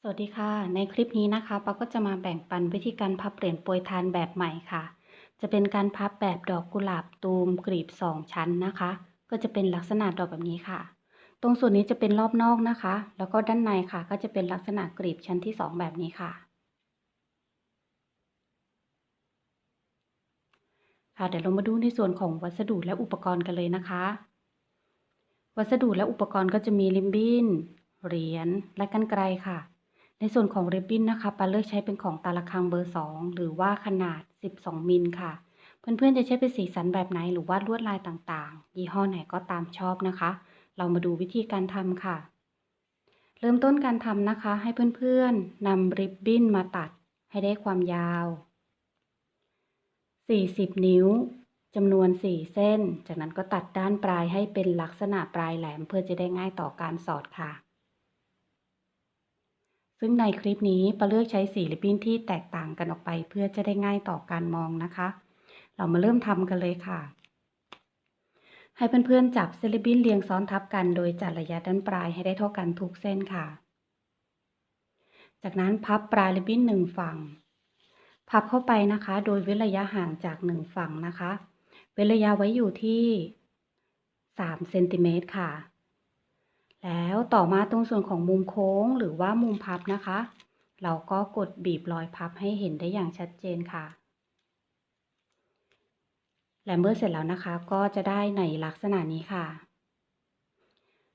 สวัสดีค่ะ ในคลิปนี้นะคะปาก็จะมาแบ่งปันวิธีการพับเหรียญโปรยทานแบบใหม่ค่ะ จะเป็นการพับแบบดอกกุหลาบตูมกลีบสองชั้นนะคะ ก็จะเป็นลักษณะดอกแบบนี้ค่ะ ตรงส่วนนี้จะเป็นรอบนอกนะคะ แล้วก็ด้านในค่ะ ก็จะเป็นลักษณะกลีบชั้นที่สองแบบนี้ค่ะ ค่ะเดี๋ยวเรามาดูในส่วนของวัสดุและอุปกรณ์กันเลยนะคะ วัสดุและอุปกรณ์ก็จะมีริบบิ้นเหรียญและกรรไกรค่ะ ในส่วนของริบบิ้นนะคะปาเลือกใช้เป็นของตาละคังเบอร์ 2 หรือว่าขนาด 12 มิลค่ะ เพื่อนๆจะใช้เป็นสีสันแบบไหนหรือว่าลวดลายต่างๆ ยี่ห้อไหนก็ตามชอบนะคะ เรามาดูวิธีการทำค่ะ เริ่มต้นการทำนะคะ ให้เพื่อนๆนำริบบิ้นมาตัดให้ได้ความยาว 40 นิ้วจำนวน 4 เส้น จากนั้นก็ตัดด้านปลายให้เป็นลักษณะปลายแหลมเพื่อจะได้ง่ายต่อการสอดค่ะ ซึ่งในคลิปนี้ปาเลือกใช้สีริบบิ้นที่แตกต่างกันออกไป เพื่อจะได้ง่ายต่อการมองนะคะ เรามาเริ่มทำกันเลยค่ะ ให้เพื่อนๆจับเซริบบิ้นเรียงซ้อนทับกัน โดยจัดระยะด้านปลายให้ได้เท่ากันทุกเส้นค่ะ จากนั้นพับปลายริบบิ้นหนึ่งฝั่ง พับเข้าไปนะคะ โดยเว้นระยะห่างจากหนึ่งฝั่งนะคะ เว้นระยะไว้อยู่ที่3เซนติเมตรค่ะ แล้วต่อมาตรงส่วนของมุมโค้งหรือว่ามุมพับนะคะ เราก็กดบีบรอยพับให้เห็นได้อย่างชัดเจนค่ะ และเมื่อเสร็จแล้วนะคะก็จะได้ในลักษณะนี้ค่ะ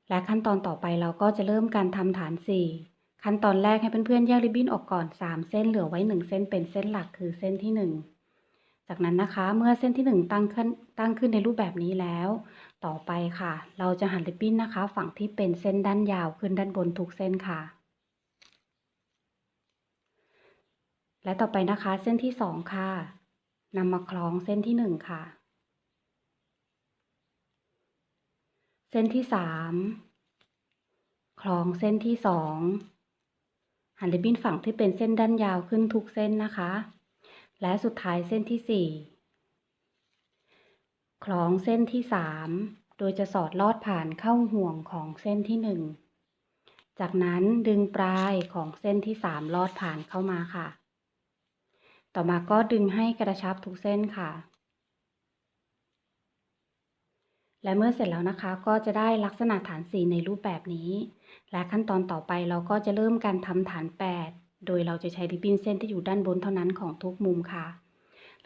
และขั้นตอนต่อไปเราก็จะเริ่มการทำฐาน 4 ขั้นตอนแรกให้เพื่อนๆแยกริบบิ้นออกก่อน 3 เส้นเหลือไว้ 1 เส้นเป็นเส้นหลักคือเส้นที่ 1 จากนั้นนะคะเมื่อเส้นที่ 1 ตั้งขึ้นตั้งขึ้นในรูปแบบนี้แล้ว ต่อไปค่ะ เราจะหันริบบิ้นนะคะ ฝั่งที่เป็นเส้นด้านยาวขึ้นด้านบนทุกเส้นค่ะ และต่อไปนะคะ เส้นที่2ค่ะนำมาคล้องเส้นที่1ค่ะ เส้นที่3คล้องเส้นที่2หันริบบิ้นฝั่งที่เป็นเส้นด้านยาวขึ้นทุกเส้นนะคะ และสุดท้ายเส้นที่4 คล้องเส้นที่ 3 โดยจะสอดลอดผ่านเข้าห่วงของเส้นที่ 1 จากนั้นดึงปลายของเส้นที่ 3 ลอดผ่านเข้ามาค่ะ ต่อมาก็ดึงให้กระชับทุกเส้นค่ะ และเมื่อเสร็จแล้วนะคะก็จะได้ลักษณะฐานสีในรูปแบบนี้ และขั้นตอนต่อไปเราก็จะเริ่มการทำฐาน 8 โดยเราจะใช้ริบบิ้นเส้นที่อยู่ด้านบนเท่านั้นของทุกมุมค่ะ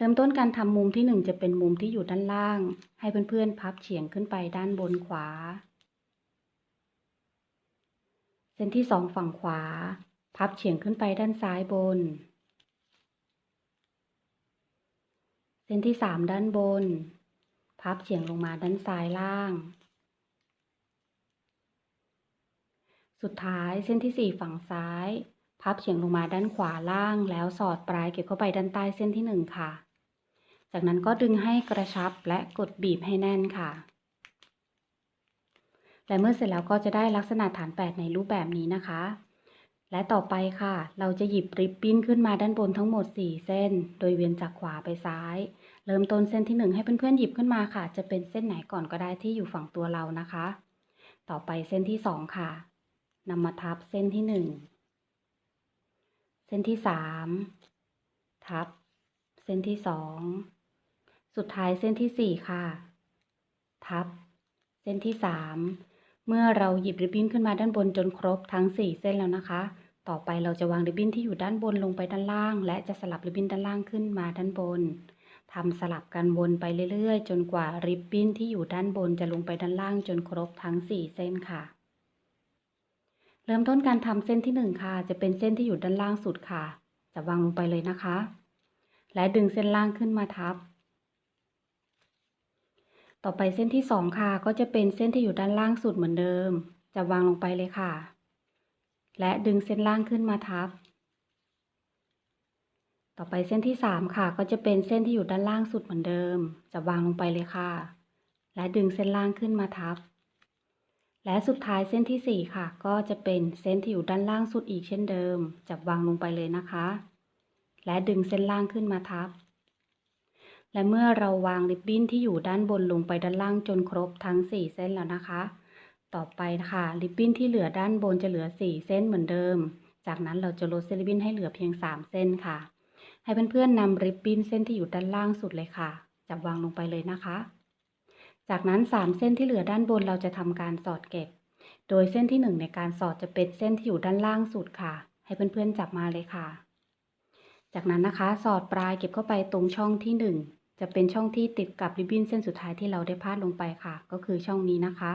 เริ่มต้นการทำมุมที่ 1 จะเป็นมุมที่อยู่ด้านล่าง ให้เพื่อนๆ พับเฉียงขึ้นไปด้านบนขวา เส้นที่ 2 ฝั่งขวา พับเฉียงขึ้นไปด้านซ้ายบน เส้นที่ 3 ด้านบน พับเฉียงลงมาด้านซ้ายล่าง สุดท้ายเส้นที่ 4 ฝั่งซ้ายพับเฉียงลงมาด้านขวาล่างแล้วสอดปลายเก็บเข้าไปด้านใต้เส้นที่ 1 ค่ะ จากนั้นก็ดึงให้กระชับและกดบีบให้แน่นค่ะ และเมื่อเสร็จแล้วก็จะได้ลักษณะฐาน8ในรูปแบบนี้นะคะ และต่อไปค่ะ เราจะหยิบริบบิ้นขึ้นมาด้านบนทั้งหมด 4 เส้น โดยเวียนจากขวาไปซ้าย เริ่มต้นเส้นที่ 1 ให้เพื่อนๆหยิบขึ้นมาค่ะ จะเป็นเส้นไหนก่อนก็ได้ที่อยู่ฝั่งตัวเรานะคะ ต่อไปเส้นที่ 2 ค่ะนำมาทับเส้นที่ 1 เส้นที่ 3 ทับ เส้นที่ 2 สุดท้ายเส้นที่4ค่ะ ทับ เส้นที่3เมื่อเราหยิบริบบิ้นขึ้นมาด้านบนจนครบทั้ง4เส้นแล้วนะคะ ต่อไปเราจะวางริบบิ้นที่อยู่ด้านบนลงไปด้านล่าง และจะสลับริบบิ้นด้านล่างขึ้นมาด้านบนทำสลับกันวนไปเรื่อยๆ จนกว่าริบบิ้นที่อยู่ด้านบนจะลงไปด้านล่างจนครบทั้ง4เส้นค่ะเริ่มต้นการทำเส้นที่ 1 ค่ะ จะเป็นเส้นที่อยู่ด้านล่างสุดค่ะ จะวางลงไปเลยนะคะ และดึงเส้นล่างขึ้นมาทับ ต่อไปเส้นที่2ค่ะ ก็จะเป็นเส้นที่อยู่ด้านล่างสุดเหมือนเดิม จะวางลงไปเลยค่ะ และดึงเส้นล่างขึ้นมาทับ ต่อไปเส้นที่3ค่ะ ก็จะเป็นเส้นที่อยู่ด้านล่างสุดเหมือนเดิม จะวางลงไปเลยค่ะ และดึงเส้นล่างขึ้นมาทับ และสุดท้ายเส้นที่4ค่ะ ก็จะเป็นเส้นที่อยู่ด้านล่างสุดอีกเช่นเดิมจะวางลงไปเลยนะคะ และดึงเส้นล่างขึ้นมาทับ และเมื่อเราวางริบบิ้นที่อยู่ด้านบนลงไปด้านล่างจนครบทั้ง 4 เส้นแล้วนะคะ ต่อไปค่ะริบบิ้นที่เหลือด้านบนจะเหลือ 4 เส้นเหมือนเดิม จากนั้นเราจะลดเส้นริบบิ้นให้เหลือเพียง 3 เส้นค่ะ ให้เพื่อนๆนำริบบิ้นเส้นที่อยู่ด้านล่างสุดเลยค่ะ จับวางลงไปเลยนะคะ จากนั้น 3 เส้นที่เหลือด้านบนเราจะทำการสอดเก็บ โดยเส้นที่ 1 ในการสอดจะเป็นเส้นที่อยู่ด้านล่างสุดค่ะ ให้เพื่อนๆจับมาเลยค่ะ จากนั้นนะคะ สอดปลายเก็บเข้าไปตรงช่องที่ 1 จะเป็นช่องที่ติดกับริบบิ้นเส้นสุดท้ายที่เราได้พาดลงไปค่ะ ก็คือช่องนี้นะคะ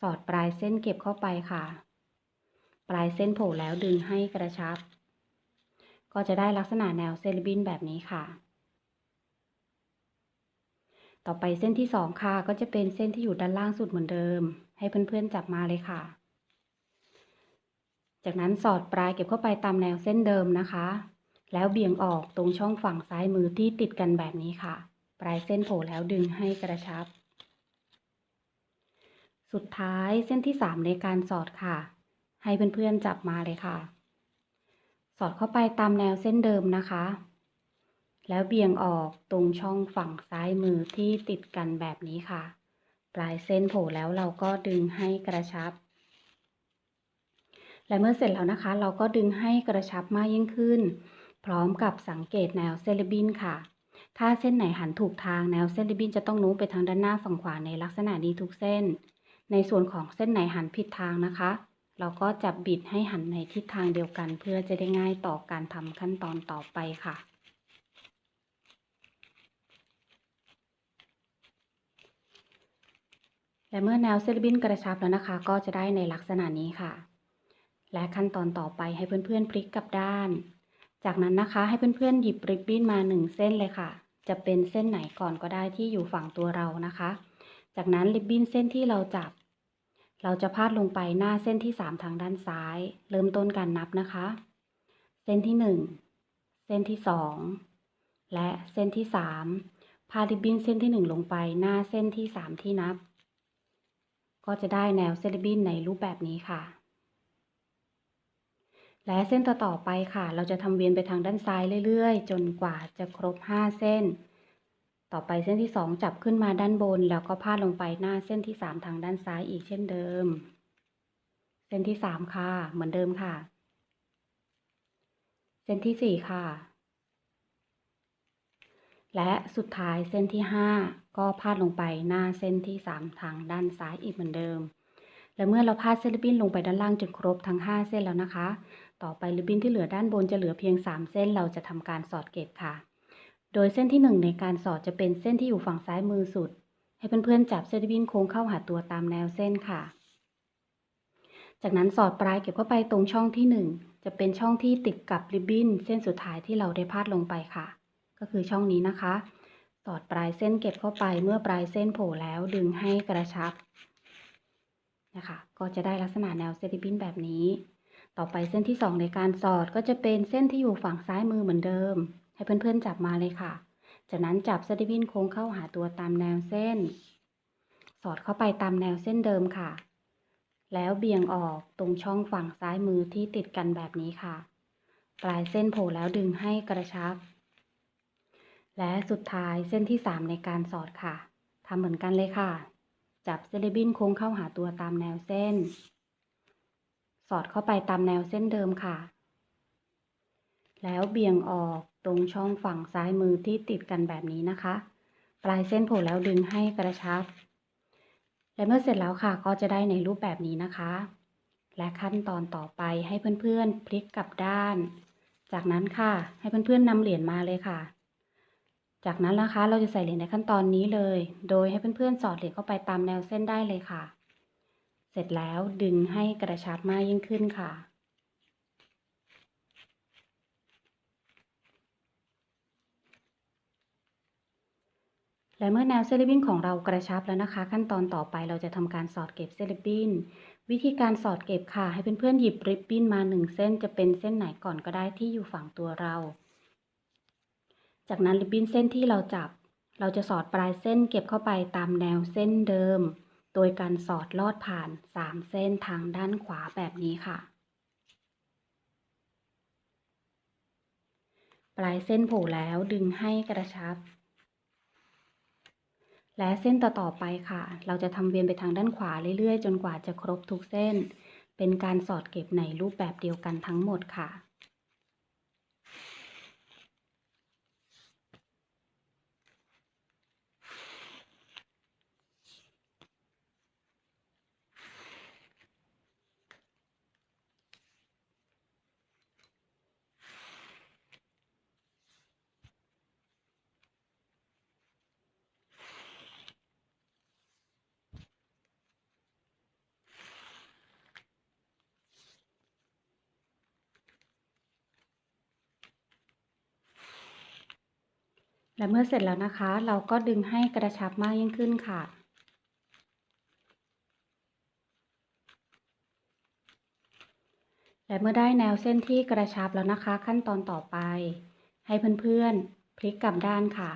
สอดปลายเส้นเก็บเข้าไปค่ะ ปลายเส้นโผล่แล้วดึงให้กระชับ ก็จะได้ลักษณะแนวเส้นริบบิ้นแบบนี้ค่ะ ต่อไปเส้นที่สองค่ะ ก็จะเป็นเส้นที่อยู่ด้านล่างสุดเหมือนเดิม ให้เพื่อนๆจับมาเลยค่ะ จากนั้นสอดปลายเก็บเข้าไปตามแนวเส้นเดิมนะคะ แล้วเบี่ยงออกตรงช่องฝั่งซ้ายมือที่ติดกันแบบนี้ค่ะ ปลายเส้นโผล่แล้วดึงให้กระชับ สุดท้ายเส้นที่ 3 ในการสอดค่ะ ให้เพื่อนๆจับมาเลยค่ะ สอดเข้าไปตามแนวเส้นเดิมนะคะ แล้วเบี่ยงออกตรงช่องฝั่งซ้ายมือที่ติดกันแบบนี้ค่ะ ปลายเส้นโผล่แล้วเราก็ดึงให้กระชับและเมื่อเสร็จแล้วนะคะ เราก็ดึงให้กระชับมากยิ่งขึ้น พร้อมกับสังเกตแนวเส้นริบินค่ะ ถ้าเส้นไหนหันถูกทางแนวเส้นริบินจะต้องโน้มไปทางด้านหน้าฝั่งขวาในลักษณะนี้ทุกเส้น ในส่วนของเส้นไหนหันผิดทางนะคะ เราก็จะบิดให้หันในทิศทางเดียวกัน เพื่อจะได้ง่ายต่อการทำขั้นตอนต่อไปค่ะและเมื่อแนวเส้นริบินกระชับแล้วนะคะ ก็จะได้ในลักษณะนี้ค่ะ และขั้นตอนต่อไปให้เพื่อนๆพลิกกลับด้าน จากนั้นนะคะให้เพื่อนๆหยิบริบบิ้นมาหนึ่งเส้นเลยค่ะ จะเป็นเส้นไหนก่อนก็ได้ที่อยู่ฝั่งตัวเรานะคะ จากนั้นริบบิ้นเส้นที่เราจับ เราจะพาดลงไปหน้าเส้นที่ 3 ทางด้านซ้าย เริ่มต้นการนับนะคะ เส้นที่ 1 เส้นที่ 2 และเส้นที่ 3 พาดริบบิ้นเส้นที่ 1 ลงไปหน้าเส้นที่ 3 ที่นับ ก็จะได้แนวเส้นริบบิ้นในรูปแบบนี้ค่ะ และเส้นต่อๆไปค่ะ เราจะทำเวียนไปทางด้านซ้ายเรื่อยๆ จนกว่าจะครบ 5 เส้น ต่อไปเส้นที่ 2 จับขึ้นมาด้านบน แล้วก็พาดลงไปหน้าเส้นที่ 3 ทางด้านซ้ายอีกเช่นเดิม เส้นที่ 3 ค่ะ เหมือนเดิมค่ะ เส้นที่ 4 ค่ะ และสุดท้ายเส้นที่ 5 ก็พาดลงไปหน้าเส้นที่ 3 ทางด้านซ้ายอีกเหมือนเดิมและเมื่อเราพาดเส้นริบบิ้นลงไปด้านล่างจนครบทั้ง 5 เส้นแล้วนะคะ ต่อไปริบบิ้นที่เหลือด้านบนจะเหลือเพียง 3 เส้นเราจะทำการสอดเก็บค่ะ โดยเส้นที่ 1 ในการสอดจะเป็นเส้นที่อยู่ฝั่งซ้ายมือสุด ให้เพื่อนๆจับเส้นริบบิ้นโค้งเข้าหาตัวตามแนวเส้นค่ะ จากนั้นสอดปลายเก็บเข้าไปตรงช่องที่ 1 จะเป็นช่องที่ติดกับริบบิ้นเส้นสุดท้ายที่เราได้พาดลงไปค่ะ ก็คือช่องนี้นะคะ สอดปลายเส้นเก็บเข้าไปเมื่อปลายเส้นโผล่แล้วดึงให้กระชับนะคะ ก็จะได้ลักษณะแนวเส้นริบบิ้นแบบนี้ ต่อไปเส้นที่ 2 ในการสอดก็จะเป็นเส้นที่อยู่ฝั่งซ้ายมือเหมือนเดิม ให้เพื่อนๆจับมาเลยค่ะ จากนั้นจับเส้นริบบิ้นโค้งเข้าหาตัวตามแนวเส้น สอดเข้าไปตามแนวเส้นเดิมค่ะ แล้วเบี่ยงออกตรงช่องฝั่งซ้ายมือที่ติดกันแบบนี้ค่ะ ปลายเส้นโผล่แล้วดึงให้กระชับ และสุดท้ายเส้นที่ 3 ในการสอดค่ะทำเหมือนกันเลยค่ะ จับเส้นริบบิ้นโค้งเข้าหาตัวตามแนวเส้น สอดเข้าไปตามแนวเส้นเดิมค่ะ แล้วเบี่ยงออกตรงช่องฝั่งซ้ายมือที่ติดกันแบบนี้นะคะ ปลายเส้นโผล่แล้วดึงให้กระชับ และเมื่อเสร็จแล้วค่ะก็จะได้ในรูปแบบนี้นะคะ และขั้นตอนต่อไปให้เพื่อนๆพลิกกลับด้าน จากนั้นค่ะ ให้เพื่อนๆนำเหรียญมาเลยค่ะจากนั้นนะคะเราจะใส่เหรียญในขั้นตอนนี้เลย โดยให้เพื่อนๆสอดเหรียญเข้าไปตามแนวเส้นได้เลยค่ะ เสร็จแล้วดึงให้กระชับมากยิ่งขึ้นค่ะ และเมื่อแนวเซเลบินของเรากระชับแล้วนะคะ ขั้นตอนต่อไปเราจะทำการสอดเก็บเซเลบินวิธีการสอดเก็บค่ะ ให้เพื่อนๆหยิบริบบิ้นมาหนึ่งเส้นจะเป็นเส้นไหนก่อนก็ได้ที่อยู่ฝั่งตัวเรา จากนั้นริบบิ้นเส้นที่เราจับ เราจะสอดปลายเส้นเก็บเข้าไปตามแนวเส้นเดิม โดยการสอดลอดผ่าน 3 เส้นทางด้านขวาแบบนี้ค่ะ ปลายเส้นโผล่แล้วดึงให้กระชับ และเส้นต่อๆไปค่ะ เราจะทำเวียนไปทางด้านขวาเรื่อยๆ จนกว่าจะครบทุกเส้น เป็นการสอดเก็บในรูปแบบเดียวกันทั้งหมดค่ะ และเมื่อเสร็จแล้วนะคะ เราก็ดึงให้กระชับมากยิ่งขึ้นค่ะ และเมื่อได้แนวเส้นที่กระชับแล้วนะคะ ขั้นตอนต่อไป ให้เพื่อนๆพลิกกลับด้านค่ะ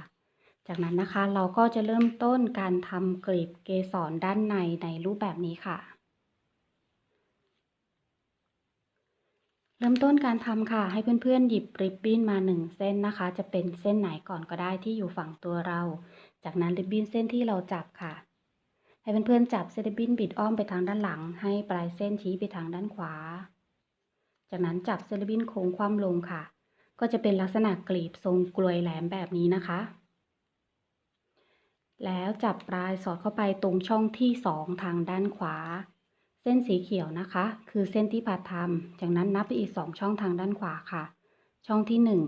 จากนั้นนะคะเราก็จะเริ่มต้นการทำกลีบเกสรด้านในในรูปแบบนี้ค่ะ เริ่มต้นการทำค่ะ ให้เพื่อนๆ หยิบริบบิ้นมาหนึ่งเส้นนะคะ จะเป็นเส้นไหนก่อนก็ได้ที่อยู่ฝั่งตัวเรา จากนั้นริบบิ้นเส้นที่เราจับค่ะ ให้เพื่อนๆ จับเส้นริบบิ้นบิดอ้อมไปทางด้านหลัง ให้ปลายเส้นชี้ไปทางด้านขวา จากนั้นจับเส้นริบบิ้นโค้งคว่ำลงค่ะ ก็จะเป็นลักษณะกลีบทรงกลวยแหลมแบบนี้นะคะ แล้วจับปลายสอดเข้าไปตรงช่องที่สองทางด้านขวา เส้นสีเขียวนะคะ คือเส้นที่ผ่าทำจากนั้นนับไปอีกสองช่องทางด้านขวาค่ะ ช่องที่หนึ่ง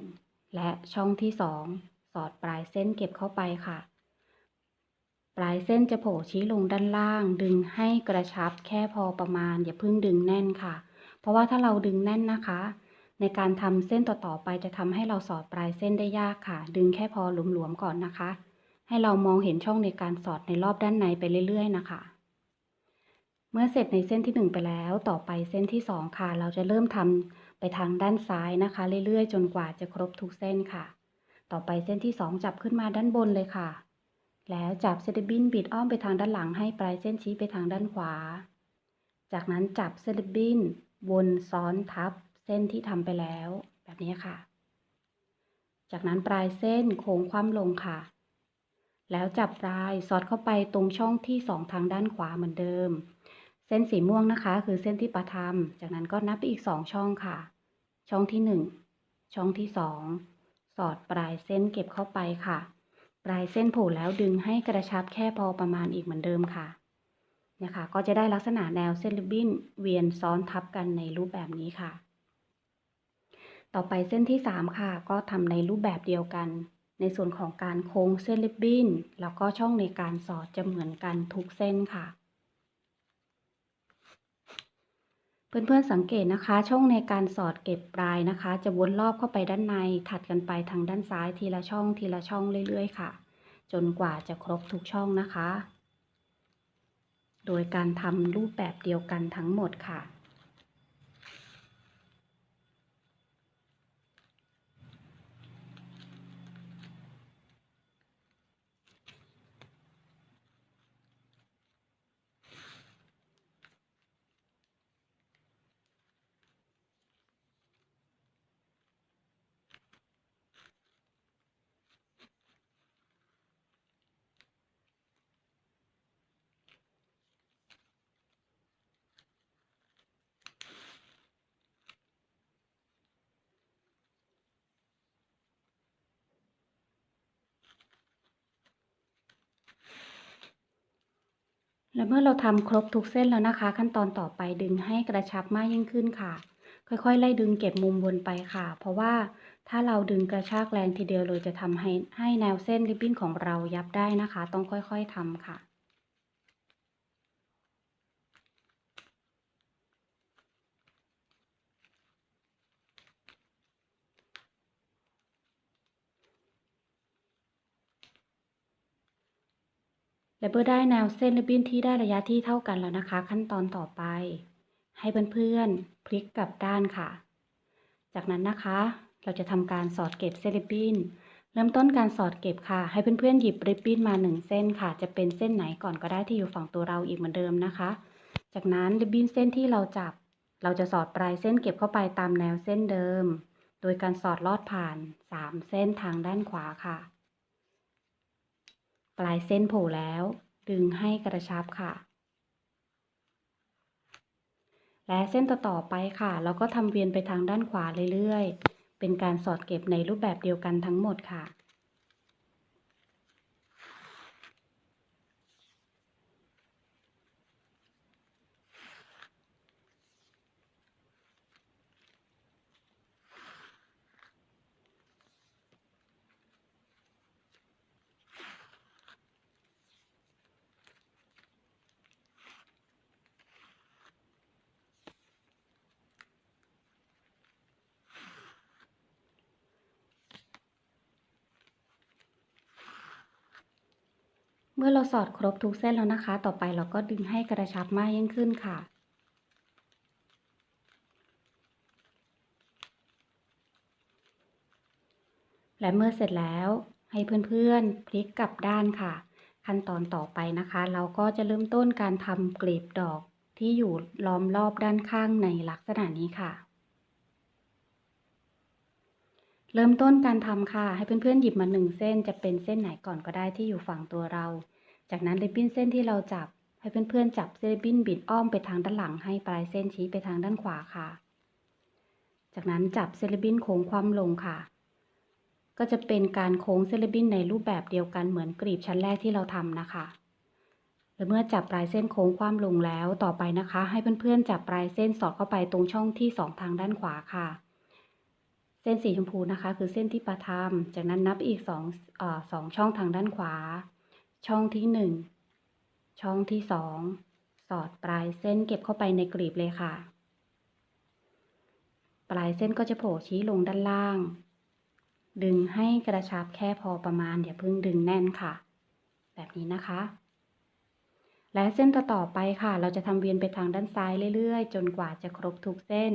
และช่องที่สองสอดปลายเส้นเก็บเข้าไปค่ะ ปลายเส้นจะโผล่ชี้ลงด้านล่าง ดึงให้กระชับแค่พอประมาณ อย่าเพิ่งดึงแน่นค่ะ เพราะว่าถ้าเราดึงแน่นนะคะ ในการทำเส้นต่อๆไปจะทำให้เราสอดปลายเส้นได้ยากค่ะ ดึงแค่พอหลวมๆก่อนนะคะ ให้เรามองเห็นช่องในการสอดในรอบด้านในไปเรื่อย ๆ นะคะ เมื่อเสร็จในเส้นที่ 1 ไปแล้ว ต่อไปเส้นที่ 2 ค่ะ เราจะเริ่มทำไปทางด้านซ้ายนะคะ เรื่อยๆ จนกว่าจะครบทุกเส้นค่ะ ต่อไปเส้นที่ 2 จับขึ้นมาด้านบนเลยค่ะ แล้วจับเซตบินบิดอ้อมไปทางด้านหลังให้ปลายเส้นชี้ไปทางด้านขวา จากนั้นจับเซตบินวนซ้อนทับเส้นที่ทำไปแล้ว แบบนี้ค่ะ จากนั้นปลายเส้นโค้งคว่ำลงค่ะ แล้วจับปลายสอดเข้าไปตรงช่องที่สองทางด้านขวาเหมือนเดิม ส้นสีม่วงนะคะ คือเส้นที่ประทำจากนั้นก็นับไปอีกสองช่องค่ะ ช่องที่หนึ่งช่องที่สองสอดปลายเส้นเก็บเข้าไปค่ะ ปลายเส้นผล่แล้วดึงให้กระชับแค่พอประมาณอีกเหมือนเดิมค่ะเนี่ยค่ะก็จะได้ลักษณะแนวเส้นริบบิ้นเวียนซ้อนทับกันในรูปแบบนี้ค่ะ ต่อไปเส้นที่สามค่ะ ก็ทำในรูปแบบเดียวกัน ในส่วนของการโค้งเส้นริบบิ้นแล้วก็ช่องในการสอดจะเหมือนกันทุกเส้นค่ะ เพื่อนๆสังเกตนะคะ ช่องในการสอดเก็บปลายนะคะ จะวนรอบเข้าไปด้านในถัดกันไปทางด้านซ้ายทีละช่องทีละช่องเรื่อยๆ ค่ะ จนกว่าจะครบทุกช่องนะคะ โดยการทำรูปแบบเดียวกันทั้งหมดค่ะ และเมื่อเราทำครบทุกเส้นแล้วนะคะ ขั้นตอนต่อไปดึงให้กระชับมากยิ่งขึ้นค่ะ ค่อยๆ ไล่ดึงเก็บมุมบนไปค่ะ เพราะว่าถ้าเราดึงกระชากแรงทีเดียวเลยจะทำให้ให้แนวเส้นริบบิ้นของเรายับได้นะคะ ต้องค่อยๆทำค่ะ และเมื่อได้แนวเส้นริบบิ้นที่ได้ระยะที่เท่ากันแล้วนะคะ ขั้นตอนต่อไป ให้เพื่อนๆพลิกกลับด้านค่ะ จากนั้นนะคะ เราจะทำการสอดเก็บเส้นริบบิ้นเริ่มต้นการสอดเก็บค่ะ ให้เพื่อนๆหยิบริบบิ้นมาหนึ่งเส้นค่ะ จะเป็นเส้นไหนก่อนก็ได้ที่อยู่ฝั่งตัวเราอีกเหมือนเดิมนะคะ จากนั้นริบบิ้นเส้นที่เราจับ เราจะสอดปลายเส้นเก็บเข้าไปตามแนวเส้นเดิม โดยการสอดลอดผ่านสามเส้นทางด้านขวาค่ะ ลายเส้นโผล่แล้ว ดึงให้กระชับค่ะ และเส้นต่อๆไปค่ะ เราก็ทำเวียนไปทางด้านขวาเรื่อยๆ เป็นการสอดเก็บในรูปแบบเดียวกันทั้งหมดค่ะ มื่อเราสอดครบทุกเส้นแล้วนะคะ ต่อไปเราก็ดึงให้กระชับมากยิ่งขึ้นค่ะ และเมื่อเสร็จแล้วให้เพื่อนๆพลิกกลับด้านค่ะ ขั้นตอนต่อไปนะคะ เราก็จะเริ่มต้นการทำกลีบดอกที่อยู่ล้อมรอบด้านข้างในลักษณะนี้ค่ะ เริ่มต้นการทำค่ะ ให้เพื่อนๆหยิบมาหนึ่งเส้นจะเป็นเส้นไหนก่อนก็ได้ที่อยู่ฝั่งตัวเรา จากนั้นริบบิ้นเส้นที่เราจับให้เพื่อนๆจับเส้นริบบิ้นบิดอ้อมไปทางด้านหลังให้ปลายเส้นชี้ไปทางด้านขวาค่ะ จากนั้นจับเส้นริบบิ้นโค้งคว่ำลงค่ะ ก็จะเป็นการโค้งเส้นริบบิ้นในรูปแบบเดียวกันเหมือนกรีบชั้นแรกที่เราทำนะคะและเมื่อจับปลายเส้นโค้งคว่ำลงแล้วต่อไปนะคะ ให้เพื่อนๆจับปลายเส้นสอดเข้าไปตรงช่องที่สองทางด้านขวาค่ะ เส้นสีชมพูนะคะ คือเส้นที่ประทำจากนั้นนับอีกสองอสองช่องทางด้านขวา ช่องที่หนึ่งช่องที่สองสอดปลายเส้นเก็บเข้าไปในกลีบเลยค่ะ ปลายเส้นก็จะโผล่ชี้ลงด้านล่าง ดึงให้กระชับแค่พอประมาณอย่าเพิ่งดึงแน่นค่ะ แบบนี้นะคะ และเส้นต่อๆไปค่ะ เราจะทำเวียนไปทางด้านซ้ายเรื่อยๆ จนกว่าจะครบทุกเส้น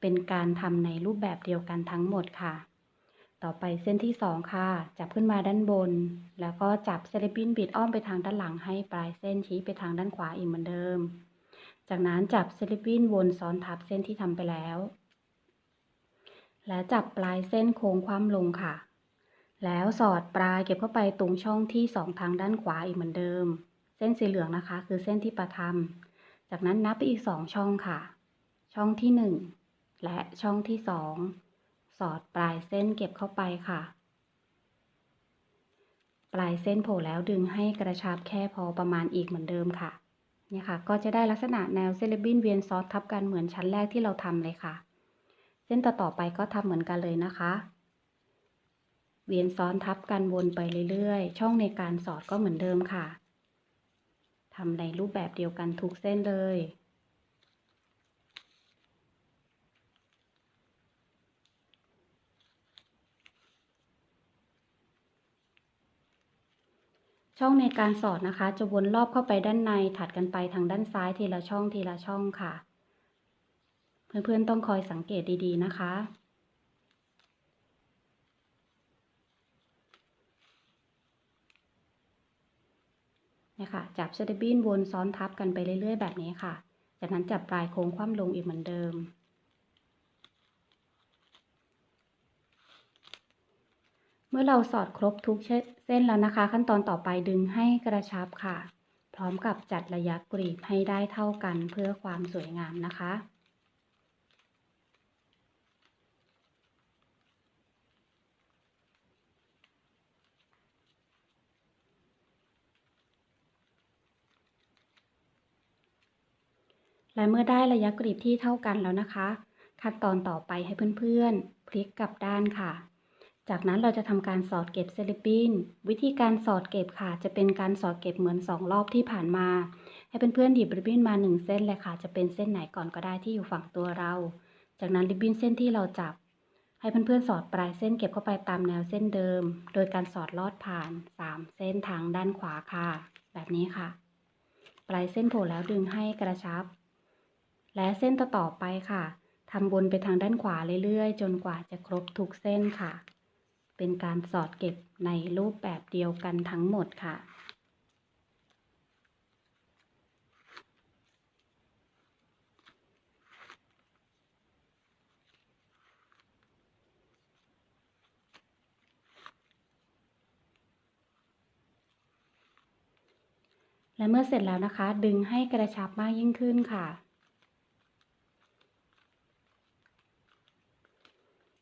เป็นการทำในรูปแบบเดียวกันทั้งหมดค่ะ ต่อไปเส้นที่สองค่ะ จับขึ้นมาด้านบน แล้วก็จับเซเลบินบิดอ้อมไปทางด้านหลังให้ปลายเส้นชี้ไปทางด้านขวาอีกเหมือนเดิม จากนั้นจับเซเลบินวนซ้อนทับเส้นที่ทำไปแล้ว และจับปลายเส้นโค้งคว่ำลงค่ะ แล้วสอดปลายเก็บเข้าไปตรงช่องที่สองทางด้านขวาอีกเหมือนเดิม เส้นสีเหลืองนะคะ คือเส้นที่ประทำจากนั้นนับไปอีกสองช่องค่ะ ช่องที่หนึ่งและช่องที่สอง สอดปลายเส้นเก็บเข้าไปค่ะ ปลายเส้นโผล่แล้วดึงให้กระชับแค่พอประมาณอีกเหมือนเดิมค่ะเนี่ยค่ะ ก็จะได้ลักษณะแนวเซเลบินเวียนซ้อนทับกันเหมือนชั้นแรกที่เราทำเลยค่ะ เส้นต่อๆไปก็ทำเหมือนกันเลยนะคะ เวียนซ้อนทับกันวนไปเรื่อยๆ ช่องในการสอดก็เหมือนเดิมค่ะทำในรูปแบบเดียวกันทุกเส้นเลย ช่องในการสอดนะคะ จะวนรอบเข้าไปด้านในถัดกันไปทางด้านซ้ายทีละช่องทีละช่องค่ะ เพื่อนๆต้องคอยสังเกตดีๆนะคะนี่ค่ะจับเชดบินวนซ้อนทับกันไปเรื่อยๆแบบนี้ค่ะ จากนั้นจับปลายโค้งคว่ำลงอีกเหมือนเดิม เมื่อเราสอดครบทุกเส้นแล้วนะคะ ขั้นตอนต่อไปดึงให้กระชับค่ะ พร้อมกับจัดระยะกรีบให้ได้เท่ากันเพื่อความสวยงามนะคะและเมื่อได้ระยะกรีบที่เท่ากันแล้วนะคะ ขั้นตอนต่อไปให้เพื่อนๆ พลิกกลับด้านค่ะ จากนั้นเราจะทำการสอดเก็บเซลิปินวิธีการสอดเก็บค่ะ จะเป็นการสอดเก็บเหมือน 2 รอบที่ผ่านมา ให้เพื่อนๆหยิบริบบิ้นมา 1 เส้นเลยค่ะ จะเป็นเส้นไหนก่อนก็ได้ที่อยู่ฝั่งตัวเรา จากนั้นริบบิ้นเส้นที่เราจับ ให้เพื่อนๆสอดปลายเส้นเก็บเข้าไปตามแนวเส้นเดิม โดยการสอดลอดผ่าน 3 เส้นทางด้านขวาค่ะ แบบนี้ค่ะ ปลายเส้นโผล่แล้วดึงให้กระชับ และเส้นต่อๆไปค่ะทำบนไปทางด้านขวาเรื่อยๆ จนกว่าจะครบทุกเส้นค่ะ เป็นการสอดเก็บในรูปแบบเดียวกันทั้งหมดค่ะ และเมื่อเสร็จแล้วนะคะ ดึงให้กระชับมากยิ่งขึ้นค่ะ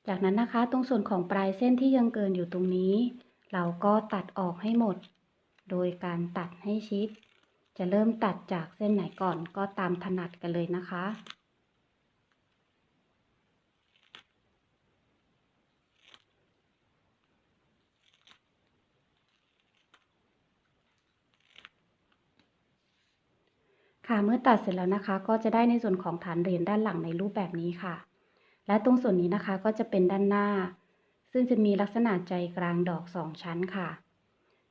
จากนั้นนะคะตรงส่วนของปลายเส้นที่ยังเกินอยู่ตรงนี้ เราก็ตัดออกให้หมด โดยการตัดให้ชิด จะเริ่มตัดจากเส้นไหนก่อนก็ตามถนัดกันเลยนะคะค่ะเมื่อตัดเสร็จแล้วนะคะ ก็จะได้ในส่วนของฐานเหรียญด้านหลังในรูปแบบนี้ค่ะ และตรงส่วนนี้นะคะก็จะเป็นด้านหน้า ซึ่งจะมีลักษณะใจกลางดอก 2 ชั้นค่ะ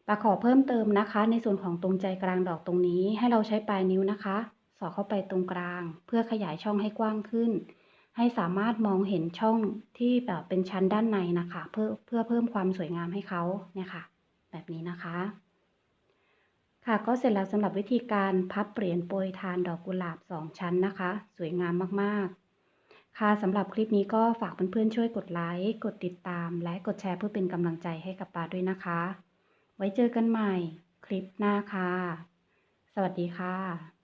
ปาขอเพิ่มเติมนะคะ ในส่วนของตรงใจกลางดอกตรงนี้ ให้เราใช้ปลายนิ้วนะคะ สอดเข้าไปตรงกลาง เพื่อขยายช่องให้กว้างขึ้น ให้สามารถมองเห็นช่องที่แบบเป็นชั้นด้านในนะคะ เพื่อเพื่อเพิ่มความสวยงามให้เขาเนี่ยค่ะ แบบนี้นะคะค่ะก็เสร็จแล้วสำหรับวิธีการพับเปลี่ยนโปรยทานดอกกุหลาบ 2 ชั้นนะคะ สวยงามมาก ๆ ค่ะสำหรับคลิปนี้ก็ฝากเพื่อนๆช่วยกดไลค์ กดติดตาม และกดแชร์เพื่อเป็นกำลังใจให้กับปาด้วยนะคะ ไว้เจอกันใหม่คลิปหน้าค่ะ สวัสดีค่ะ